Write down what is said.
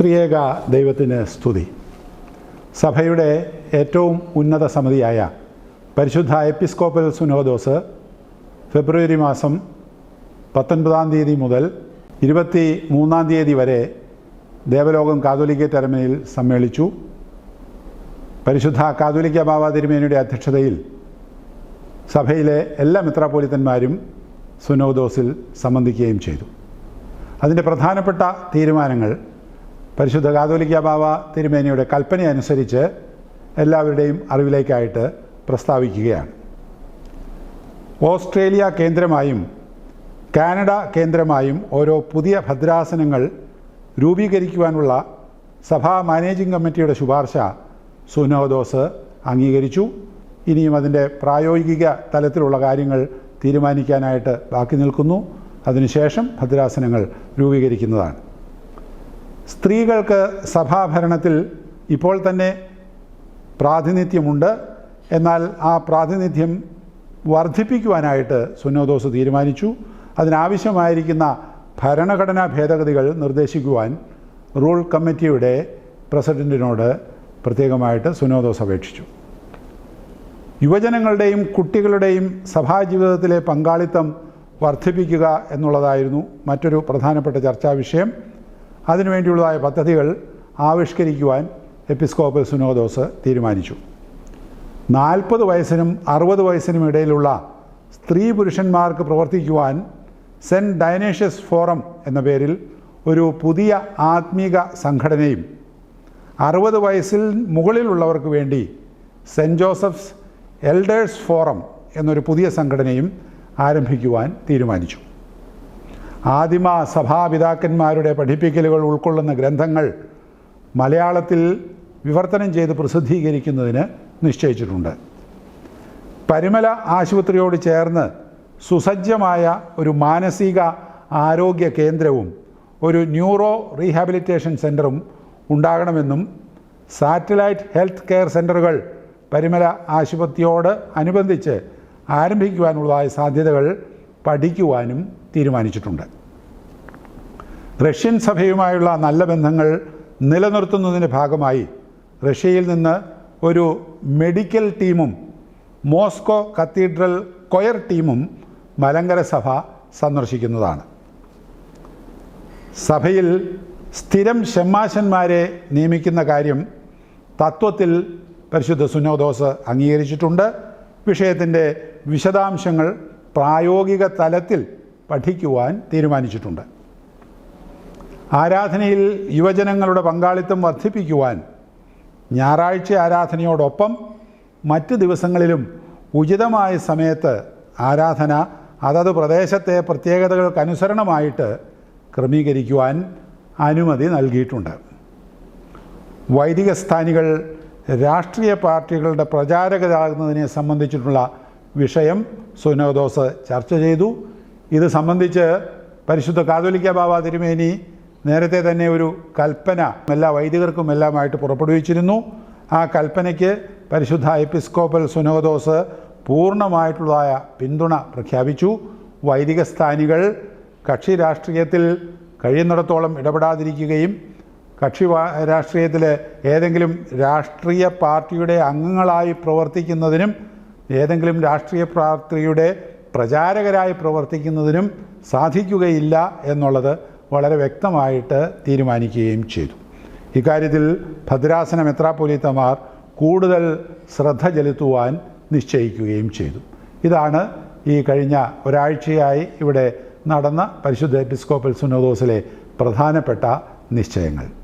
ത്രിയേക ദൈവത്തിന് സ്തുതി. സഭയുടെ ഏറ്റവും ഉന്നത സമിതിയായ പരിശുദ്ധ എപ്പിസ്കോപ്പൽ സുനോദോസ് ഫെബ്രുവരി മാസം പത്തൊൻപതാം തീയതി മുതൽ ഇരുപത്തി മൂന്നാം തീയതി വരെ ദേവലോകം കാതോലിക്ക തെരമനയിൽ സമ്മേളിച്ചു. പരിശുദ്ധ കാതോലിക്ക ബാബ തിരുമേനിയുടെ അധ്യക്ഷതയിൽ സഭയിലെ എല്ലാ മിത്രാപോലിത്തന്മാരും സുനോദോസിൽ സംബന്ധിക്കുകയും ചെയ്തു. അതിന്റെ പ്രധാനപ്പെട്ട തീരുമാനങ്ങൾ പരിശുദ്ധ കാതോലിക്ക ബാബ തിരുമേനിയുടെ കൽപ്പന അനുസരിച്ച് എല്ലാവരുടെയും അറിവിലേക്കായിട്ട് പ്രസ്താവിക്കുകയാണ്. ഓസ്ട്രേലിയ കേന്ദ്രമായും കാനഡ കേന്ദ്രമായും ഓരോ പുതിയ ഭദ്രാസനങ്ങൾ രൂപീകരിക്കുവാനുള്ള സഭാ മാനേജിംഗ് കമ്മിറ്റിയുടെ ശുപാർശ സുനോദോസ് അംഗീകരിച്ചു. ഇനിയും അതിന്റെ പ്രായോഗിക തലത്തിലുള്ള കാര്യങ്ങൾ തീരുമാനിക്കാനായിട്ട് ബാക്കി നിൽക്കുന്നു. അതിനുശേഷം ഭദ്രാസനങ്ങൾ രൂപീകരിക്കുന്നതാണ്. സ്ത്രീകൾക്ക് സഭാഭരണത്തിൽ ഇപ്പോൾ തന്നെ പ്രാതിനിധ്യമുണ്ട്. എന്നാൽ ആ പ്രാതിനിധ്യം വർദ്ധിപ്പിക്കുവാനായിട്ട് സുനോദോസ് തീരുമാനിച്ചു. അതിനാവശ്യമായിരിക്കുന്ന ഭരണഘടനാ ഭേദഗതികൾ നിർദ്ദേശിക്കുവാൻ റൂൾ കമ്മിറ്റിയുടെ പ്രസിഡന്റിനോട് പ്രത്യേകമായിട്ട് സുനോദോസ് അപേക്ഷിച്ചു. യുവജനങ്ങളുടെയും കുട്ടികളുടെയും സഭാജീവിതത്തിലെ പങ്കാളിത്തം വർദ്ധിപ്പിക്കുക എന്നുള്ളതായിരുന്നു മറ്റൊരു പ്രധാനപ്പെട്ട ചർച്ചാ വിഷയം അതിനുവേണ്ടിയുള്ളതായ പദ്ധതികൾ ആവിഷ്കരിക്കുവാൻ എപ്പിസ്കോപ്പൽ സുനോദോസ് തീരുമാനിച്ചു. നാൽപ്പത് വയസ്സിനും അറുപത് വയസ്സിനും ഇടയിലുള്ള സ്ത്രീ പുരുഷന്മാർക്ക് പ്രവർത്തിക്കുവാൻ സെന്റ് ഡൈനേഷ്യസ് ഫോറം എന്ന പേരിൽ ഒരു പുതിയ ആത്മീക സംഘടനയും അറുപത് വയസ്സിൽ മുകളിലുള്ളവർക്ക് വേണ്ടി സെന്റ് ജോസഫ്സ് എൽഡേഴ്സ് ഫോറം എന്നൊരു പുതിയ സംഘടനയും ആരംഭിക്കുവാൻ തീരുമാനിച്ചു. ആദിമ സഭാപിതാക്കന്മാരുടെ പഠിപ്പിക്കലുകൾ ഉൾക്കൊള്ളുന്ന ഗ്രന്ഥങ്ങൾ മലയാളത്തിൽ വിവർത്തനം ചെയ്ത് പ്രസിദ്ധീകരിക്കുന്നതിന് നിശ്ചയിച്ചിട്ടുണ്ട്. പരിമല ആശുപത്രിയോട് ചേർന്ന് സുസജ്ജമായ ഒരു മാനസിക ആരോഗ്യ കേന്ദ്രവും ഒരു ന്യൂറോ റീഹാബിലിറ്റേഷൻ സെന്ററും ഉണ്ടാകണമെന്നും സാറ്റലൈറ്റ് ഹെൽത്ത് കെയർ സെന്ററുകൾ പരിമല ആശുപത്രിയോട് അനുബന്ധിച്ച് ആരംഭിക്കുവാനുള്ളതായ സാധ്യതകൾ പഠിക്കുവാനും തീരുമാനിച്ചിട്ടുണ്ട്. റഷ്യൻ സഭയുമായുള്ള നല്ല ബന്ധങ്ങൾ നിലനിർത്തുന്നതിന്റെ ഭാഗമായി റഷ്യയിൽ നിന്ന് ഒരു മെഡിക്കൽ ടീമും മോസ്കോ കത്തീഡ്രൽ കൊയർ ടീമും മലങ്കര സഭ സന്ദർശിക്കുന്നതാണ്. സഭയിൽ സ്ഥിരം ഷമ്മാശന്മാരെ നിയമിക്കുന്ന കാര്യം തത്വത്തിൽ പരിശുദ്ധ സുനോദോസ് അംഗീകരിച്ചിട്ടുണ്ട്. വിഷയത്തിന്റെ വിശദാംശങ്ങൾ പ്രായോഗിക തലത്തിൽ പഠിക്കുവാൻ തീരുമാനിച്ചിട്ടുണ്ട്. ആരാധനയിൽ യുവജനങ്ങളുടെ പങ്കാളിത്തം വർദ്ധിപ്പിക്കുവാൻ ഞായറാഴ്ച ആരാധനയോടൊപ്പം മറ്റ് ദിവസങ്ങളിലും ഉചിതമായ സമയത്ത് ആരാധന അതത് പ്രദേശത്തെ പ്രത്യേകതകൾക്കനുസരണമായിട്ട് ക്രമീകരിക്കുവാൻ അനുമതി നൽകിയിട്ടുണ്ട്. വൈദിക സ്ഥാനികൾ രാഷ്ട്രീയ പാർട്ടികളുടെ പ്രചാരകരാകുന്നതിനെ സംബന്ധിച്ചിട്ടുള്ള വിഷയം സുനോദോസ് ചർച്ച ചെയ്തു. ഇത് സംബന്ധിച്ച് പരിശുദ്ധ കാതോലിക്ക ബാബ തിരുമേനി നേരത്തെ തന്നെ ഒരു കൽപ്പന എല്ലാ വൈദികർക്കും എല്ലാമായിട്ട് പുറപ്പെടുവിച്ചിരുന്നു. ആ കൽപ്പനയ്ക്ക് പരിശുദ്ധ എപ്പിസ്കോപ്പൽ സുനോദോസ് പൂർണമായിട്ടുള്ളതായ പിന്തുണ പ്രഖ്യാപിച്ചു. വൈദിക സ്ഥാനികൾ കക്ഷി രാഷ്ട്രീയത്തിൽ കഴിയുന്നിടത്തോളം ഇടപെടാതിരിക്കുകയും കക്ഷി രാഷ്ട്രീയത്തിൽ ഏതെങ്കിലും രാഷ്ട്രീയ പാർട്ടിയുടെ അംഗങ്ങളായി പ്രവർത്തിക്കുന്നതിനും ഏതെങ്കിലും രാഷ്ട്രീയ പാർട്ടിയുടെ പ്രചാരകരായി പ്രവർത്തിക്കുന്നതിനും സാധിക്കുകയില്ല എന്നുള്ളത് വളരെ വ്യക്തമായിട്ട് തീരുമാനിക്കുകയും ചെയ്തു. ഇക്കാര്യത്തിൽ ഭദ്രാസന മെത്രാപ്പൊലീത്തമാർ കൂടുതൽ ശ്രദ്ധ ചെലുത്തുവാൻ നിശ്ചയിക്കുകയും ചെയ്തു. ഇതാണ് ഈ കഴിഞ്ഞ ഒരാഴ്ചയായി ഇവിടെ നടന്ന പരിശുദ്ധ എപ്പിസ്കോപ്പൽ സുനോദോസിലെ പ്രധാനപ്പെട്ട നിശ്ചയങ്ങൾ.